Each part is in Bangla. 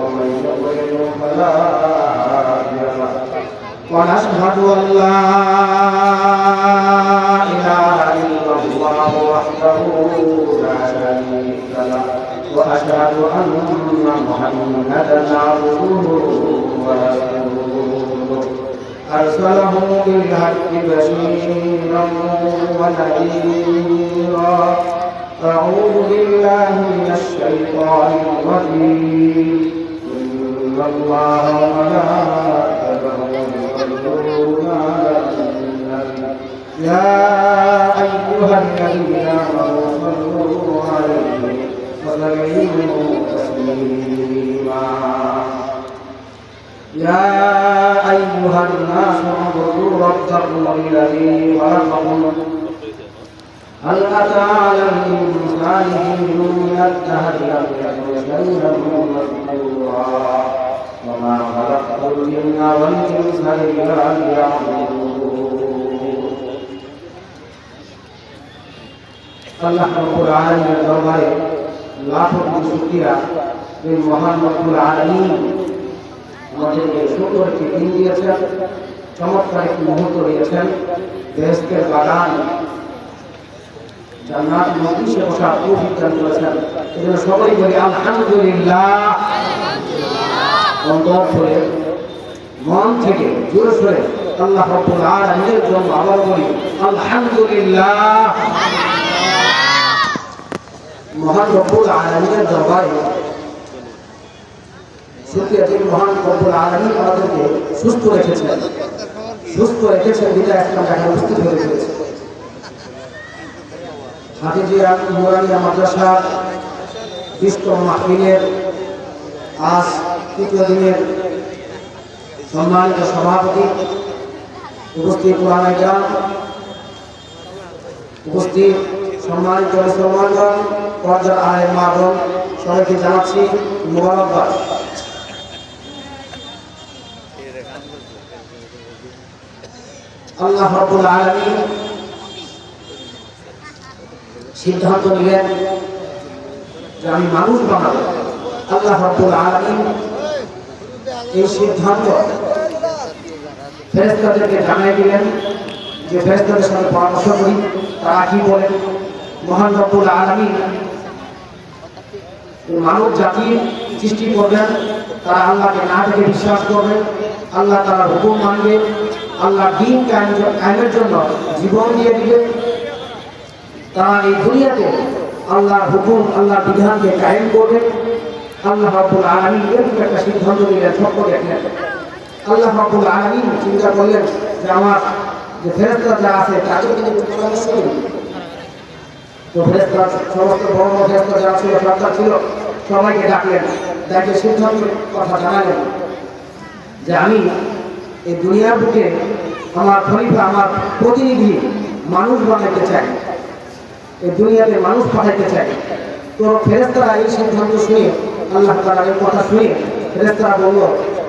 ومن يضلل فلا هادي له ونشهد ان لا اله الا الله وحده لا شريك له واشهد ان محمدا عبده ورسوله ارسله بالحق بشيرا ونذيرا أعوذ بالله من الشيطان الرجيم يا أيها الذين آمنوا صلوا عليه وسلموا تسليما يا أيها الناس اعبدوا ربكم الذي خلقكم هل أتى على الإنسان حين من الدهر لم يكن شيئا مذكورا وما خلقت الجن والإنس إلا ليعبدون আল্লাহ রব্বুল আলামিনের দরবারে লাখো কোটি শুকরিয়া যে মহান রব্বুল আলামিন আমাদেরকে সুন্দর একটি দিন দিয়েছেন চমৎকার একটি মুহূর্ত দিয়েছেন দেশকের বাগান জান্নাত মজলিসে বসা তৌফিক দান করেছেন এজন্য সবাই বলি আলহামদুলিল্লাহ অন্তর করে মন থেকে জোরে সরে আল্লাহ রব্বুল আলামিনের জন্য আবার বলি, আলহামদুলিল্লাহ। মহান রব্বুল আলামিনের দরবারে শুক্রিয়া মহান রব্বুল আলামিন আমাদেরকে সুস্থ রেখেছেন। সুস্থ রেখেছেন, বিদায় একটা দেখা উপস্থিত হয়ে গেছে হাফিজিয়া নুরানিয়া মাদ্রাসা বিশ্ব মাহফিলের আজ তৃতীয় দিনের সম্মানিত সভাপতি উপস্থিত গ্রাম উপস্থিত সম্মানিত মুসলমানগণ পর্যার আয় মাগন সবাইকে জানাচ্ছি মোবারকবাদ। আল্লাহ রব্বুল আলামিন সিদ্ধান্ত নিলেন যে আমি মানুষ বানাবো। আল্লাহ রব্বুল আলামিন এই সিদ্ধান্ত ফেরেস্তাদেরকে জানাই দিলেন যে ফেরেস্তাদের সাথে পরামর্শ করি। তারা কি বলেন? মহান রব্বুল আলামিন মানব জাতির সৃষ্টি করবেন, তারা আল্লাহকে না থেকে বিশ্বাস করবে আল্লাহ তারা হুকুম মানবে, আল্লাহ দিন কায়েমের জন্য জীবন দিয়ে দিবে। তারা এই দুনিয়াতে আল্লাহর হুকুম, আল্লাহর বিধানকে কায়েম করবে। আল্লাহ রাব্বুল আলামিন এরকম একটা সিদ্ধান্ত নিলেন ছোট্ট দেখলেন আল্লাহ রাব্বুল আলামিন চিন্তা করলেন যে আমার যে ফেরেস্তা যা আছে তাকে কিন্তু পরামর্শ তো ফেরেস্তা সমস্ত বড় বড় ফেরেস্তা যারা ছিল সরকার ছিল, সবাইকে ডাকলেন। তাকে কথা জানালেন যে আমি এই দুনিয়ার বুকে আমার খলিফা, আমার প্রতিনিধি, মানুষ বানাইতে চাই। এই দুনিয়াতে মানুষ পাঠাইতে চাই। তো ফেরেস্তারা এই সিদ্ধান্ত শুনে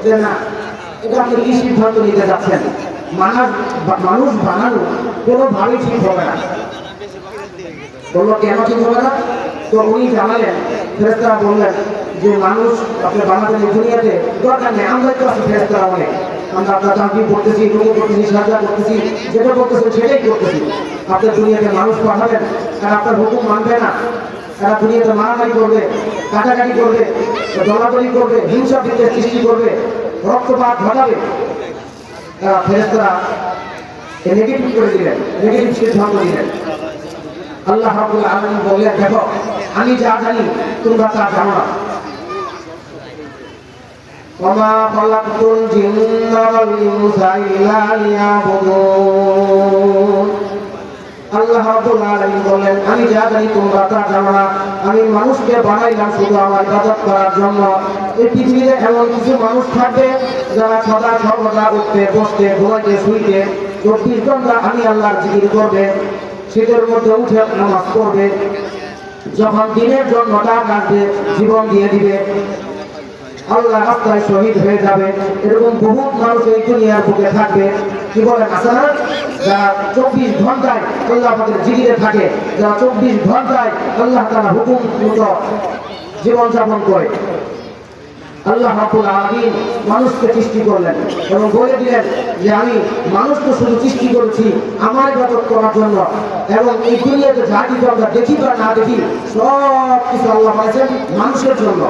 যে মানুষ মানুষ বানানো ঠিক হবে না। বলল, কেন ঠিক হবে না? তো উনি জানালেন ফেরেস্তারা বললেন, যে মানুষ এই দুনিয়াতে, দরকার নেই আমরা তো আছি ফেরেস্তারা অনেক। আমরা আপনার চাকরি করতেছি রুগী করতেছি সাজা করতেছি যেটা করতেছি সেটাই করতেছি আপনার দুনিয়াতে মানুষ পাঠাবেন আর আপনার হুকুম মানবে না। তারা দুনিয়াতে মারামারি করবে কাটাকাটি করবে দলাদলি করবে হিংসা বিদ্বেষ সৃষ্টি করবে রক্তপাত ঘটাবে তারা ফেরেস্তারা নেগেটিভ করে দিলেন নেগেটিভ সিদ্ধান্ত দিলেন আল্লাহ রাব্বুল আলামিন বললেন দেখো আমি যা জানি তোমরা তা জানো না وما خلقت الجن والإنس إلا ليعبدون আল্লাহ বলেন, আমি যা জানি তোমরা তা জানো না। আমি মানুষকে বানাইলাম শুধু আমার ইবাদত করার জন্য। এই পৃথিবীতে এমন কিছু মানুষ থাকবে যারা সদা সর্বদা উঠতে, বসতে, ঘুমাইতে, শুইতে, চব্বিশ ঘণ্টা আমি আল্লাহর জিকির করবে শীতের মধ্যে উঠে নামাজ পড়বে। যখন দিনের জন্য টাকা কাটবে, জীবন দিয়ে দিবে। আল্লাহ রাস্তায় শহীদ হয়ে যাবে। এরকম বহু মানুষ এই দুনিয়ার বুকে থাকবে। কি বলেন আসানা যারা চব্বিশ ঘন্টায় আল্লাহ আমাদের জিগিরে থাকে, যারা চব্বিশ ঘন্টায় আল্লাহ তারা হুকুম মতো জীবনযাপন করে। আল্লাহ রাব্বুল আলামিন মানুষকে সৃষ্টি করলেন এবং বলে দিলেন যে আমি মানুষকে শুধু সৃষ্টি করেছি আমার ইবাদত করার জন্য এবং এই দুনিয়াতে যা কিছু আমরা দেখি বা না দেখি, সব কিছু আল্লাহ বানাইছেন মানুষের জন্য।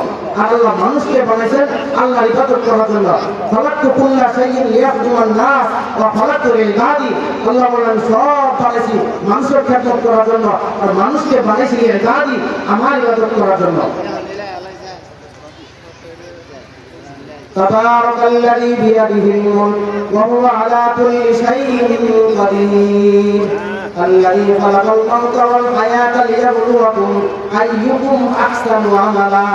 আর আল্লাহ মানুষকে বানাইছেন আল্লাহর ইবাদত করার জন্য। ফালাক্তু কুল্লা শাইইন লিয়াখদুমান নাস ওয়া ফালাক্তু ইবাদি আল্লাহ বলেন সব বানাইছি মানুষের খেদমত করার জন্য। আর মানুষকে বানাইছি ইবাদি আমার ইবাদত করার জন্য। تبارك الذي بيده الملك وهو على كل شيء قدير الذي خلق الموت والحياة ليبلوكم أيكم أحسن عملا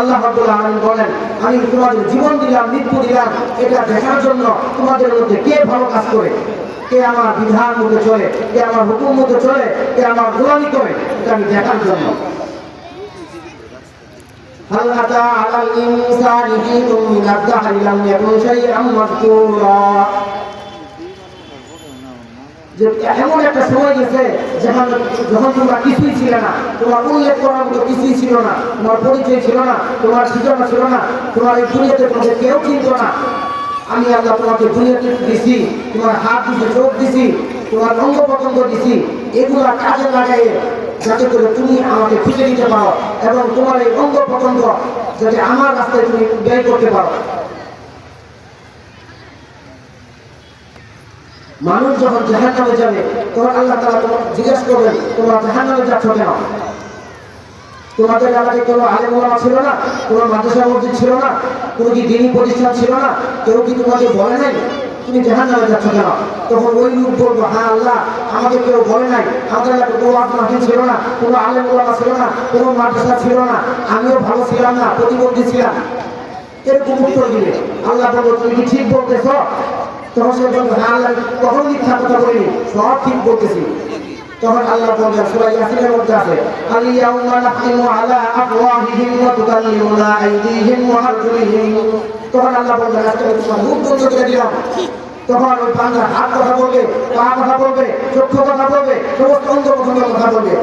আল্লাহ রাব্বুল আলামিন বলেন আমি তোমাদের জীবন দিলাম মৃত্যু দিলাম এটা দেখার জন্য তোমাদের মধ্যে কে ভালো কাজ করে কে আমার বিধান মধ্যে চলে কে আমার হুকুম মধ্যে চলে কে আমার গোলামি করে এটা আমি দেখার জন্য هل أتى على الإنسان حين من الدهر لم يكن شيئا مذكورا যে এমন একটা সময় গেছে যখন যখন তোমরা কিছুই ছিল না তোমার উল্লেখ করার মতো কিছুই ছিল না তোমার পরিচয় ছিল না তোমার ঠিকানা ছিল না তোমার এই দুনিয়াতে তোমাকে কেউ চিনত না আমি আল্লাহ তোমাকে দুনিয়াতে দিছি তোমার হাত দিছি চোখ দিছি তোমার অঙ্গ প্রত্যঙ্গ দিছি এগুলা কাজে লাগাইয়ে যাতে করে তুমি আমাকে খুঁজে দিতে পারো এবং তোমার এই অঙ্গ প্রত্যঙ্গ যাতে আমার রাস্তায় তুমি ব্যয় করতে পারো। মানুষ যখন জাহান নামে যাবে, তখন আল্লাহ তালা তোমার জিজ্ঞেস করবেন, তোমরা জাহান নামে যাচ্ছ কেন? তোমাদের এলাকায় কোনো আলেম ছিল না? কোনো মাদ্রাসা মসজিদ ছিল না? কোনো কি দিনী প্রতিষ্ঠান ছিল না? কেউ কি তোমাকে বলে নাই? তুমি জাহান নামে যাচ্ছ কেন? তখন ওই লোক বলব হ্যাঁ আল্লাহ, আমাকে কেউ বলে নাই। আমাদের এলাকায় কোনো মাদ্রাসা ছিল না, কোনো আলেম ওলামা ছিল না, কোনো মাদ্রাসা ছিল না। আমিও ভালো ছিলাম না, প্রতিবন্ধী ছিলাম। এরকম উত্তর দিবে আল্লাহ বলব তুমি কি ঠিক বলতেছ? তখন সে বলবে হ্যাঁ আল্লাহ কখনো মিথ্যা কথা বলিনি, সব ঠিক বলতেছি। তখন আল্লাহ বলবেন সূরা ইয়াসিনের মধ্যে আছে আল ইয়াউমা নাহতিমু আলা আফওয়াহিহিম ওয়া তুকাল্লিমুনা আইদিহিম ওয়া আরজুলিহিম। তখন আল্লাহ বলবে তোমার মুখ বন্ধ করে দিলাম তখন ওই হাত কথা বলবে, পা কথা বলবে, চক্ষু কথা বলবে কথা বলবে।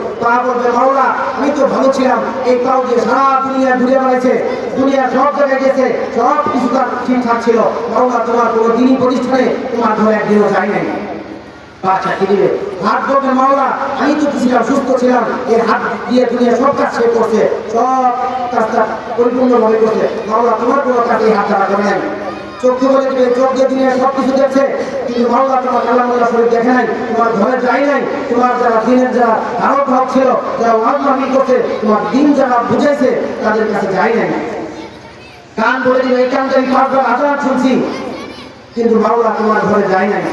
বলবে, মাওলা, আমি তো ভালো ছিলাম। এই পাও দিয়ে সারা দুনিয়া ঘুরে বেড়াইছে দুনিয়া সব জায়গায় গেছে সব কিছু তার ঠিকঠাক ছিল। মাওলা, তোমার কোনো দিনই প্রতিষ্ঠানে তোমার ধরে একদিনও যায় নাই আমি সুস্থ ছিলাম। হাত দিয়ে সব কাজ করছে কাজটা করছে। তোমার হাত বলে দিয়ে সব কিছু কিন্তু মাওলা, তোমার দেখে নাই, তোমার ঘরে যায় নাই। তোমার যারা দিনের যারা ছিল করছে, তোমার দিন যারা বুঝাইছে তাদের কাছে যায় নাই। কান বলে দিবে আমি কিন্তু মাওলা, তোমার ঘরে যায় নাই।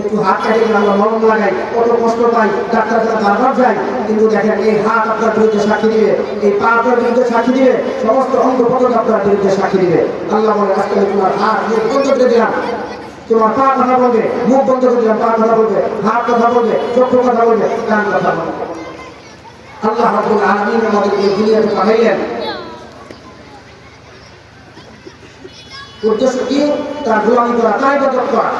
একটু হাত গেলে আমরা মরম লাগাই কত কষ্ট পাই ডাক্তার বারবার যাই কিন্তু দেখেন এই হাত আপনার বিরুদ্ধে সাক্ষী দিবে, এই পা বিরুদ্ধে সাক্ষী দিবে, সমস্ত অঙ্গ প্রত্যঙ্গ আপনার বিরুদ্ধে সাক্ষী দিবে। আল্লাহ বলে, আজকে তোমার হাত মুখ বন্ধ করে দিলাম। তোমার পা কথা বলবে, মুখ বন্ধ করে দিলাম, পা কথা বলবে, হাত কথা বলবে চক্ষু কথা বলবে, কান কথা বলবে। আল্লাহ রাব্বুল আলামিন আমাদেরকে দুনিয়াতে পাঠাইলেন। উদ্দেশ্য কি? তার গোলামি করা তাই ইবাদত করা।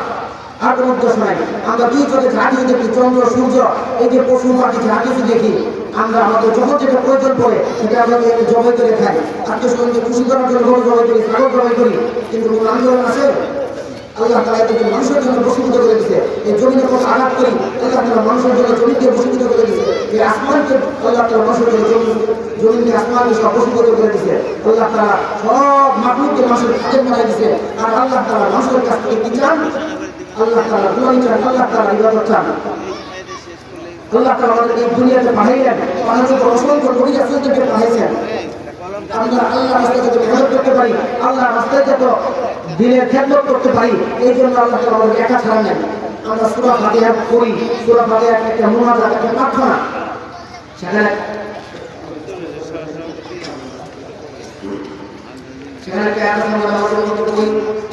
আর কোনো উদ্দেশ্য নাই। আমরা দুই চোখে যা দেখি, চন্দ্র, সূর্য, এই যে পশু পাখি যা দেখি, আমরা আমাদের যখন যেটা প্রয়োজন পড়ে, সেটা আমরা জবাই করে খাই। আত্মীয় খুশি করার জন্য গরু জবাই করি, ছাগল জবাই করি, কিন্তু কোনো আন্দোলন আছে? আল্লাহ তালা এদেরকে মানুষের জন্য বসীভূত করে দিছে এই জমিনে কোনো আঘাত করি, আল্লাহ তালা মানুষের জন্য জমিকে বসীভূত করে দিছে এই আসমানকে আল্লাহ তালা মানুষের জন্য জমি জমিনকে আসমানকে সব বসীভূত করে দিছে আল্লাহ তালা সব মাকলুককে মানুষের খাদের বানাই দিছে আর আল্লাহ তালা মানুষের কাছ থেকে কি চান? আল্লাহ তালা গুলামি চান আল্লাহ তালা ইবাদত চান আল্লাহ তালা আমাদের এই দুনিয়াতে পাঠাইলেন পর অসংখ্য নবী রাসূলদেরকে পাঠাইছেন আমরা আল্লাহ রাস্তায় যাতে মেহনত করতে পারি, আল্লাহ রাস্তায় যত দিনের খেদমত করতে পারি। এই জন্য আল্লাহ তালা আমাদের একা ছাড়া নেন আমরা সুরা ফাতিহা করি সুরা ফাতিহা একটা মুনাজাত একটা প্রার্থনা সেখানে সেখানে একটা আমরা করি